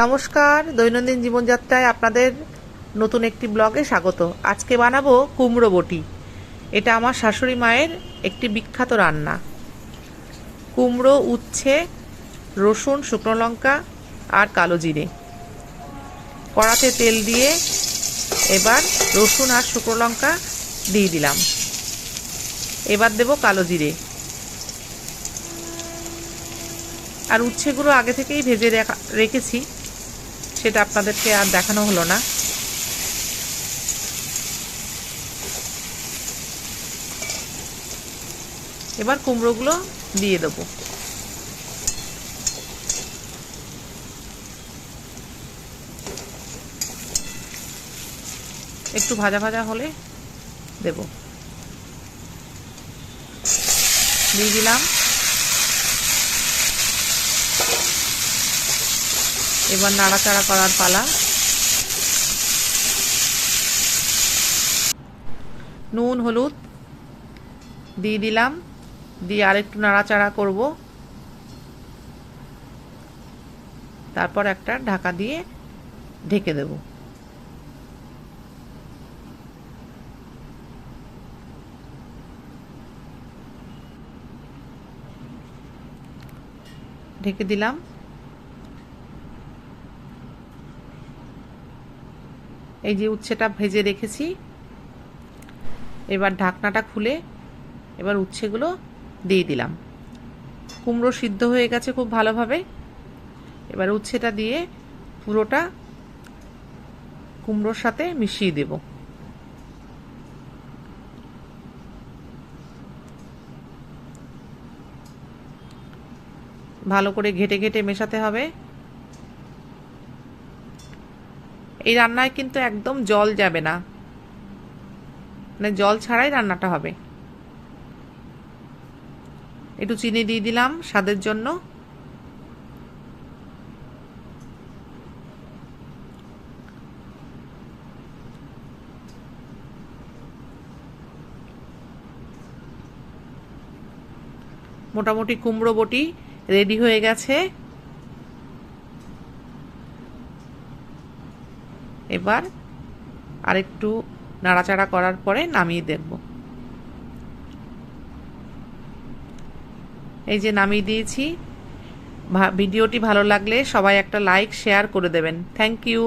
নমস্কার, দৈনন্দিন জীবনযাত্রায় আপনাদের নতুন একটি ব্লগে স্বাগত। আজকে বানাবো কুমড়ো বটি। এটা আমার শাশুড়ি মায়ের একটি বিখ্যাত রান্না। কুমড়ো, উচ্ছে, রসুন, শুকনো লঙ্কা আর কালো জিরে। কড়াতে তেল দিয়ে এবার রসুন আর শুকনো লঙ্কা দিয়ে দিলাম। এবার দেবো কালো জিরে। আর উচ্ছেগুলো আগে থেকেই ভেজে রেখা রেখেছি। সেটা আপনাদেরকে আর দেখানো হলো না। এবার কুমড়োগুলো দিয়ে দেবো। একটু ভাজা ভাজা হলে দেব। দিয়ে দিলাম। এবার নাড়াচাড়া করার পালা। নুন, হলুদ দিয়ে দিলাম, দিয়ে আরেকটু নাড়াচাড়া করব। তারপর একটা ঢাকা দিয়ে ঢেকে দেব। ঢেকে দিলাম। এই যে উচ্ছেটা ভেজে রেখেছি। এবার ঢাকনাটা খুলে এবার উচ্ছেগুলো দিয়ে দিলাম। কুমড়ো সিদ্ধ হয়ে গেছে খুব ভালোভাবে। এবার উচ্ছেটা দিয়ে পুরোটা কুমড়োর সাথে মিশিয়ে দেব। ভালো করে ঘেটে ঘেটে মেশাতে হবে। এই রান্নায় কিন্তু একদম জল যাবে না। মানে জল ছাড়াই রান্নাটা হবে। একটু চিনি দিয়ে দিলাম স্বাদের জন্য। মোটামুটি কুমড়ো বটি রেডি হয়ে গেছে। এবার আরেকটু নাড়াচাড়া করার পরে নামিয়ে দেখব। এই যে নামিয়ে দিয়েছি ভিডিওটি ভালো লাগলে সবাই একটা লাইক, শেয়ার করে দেবেন। Thank you.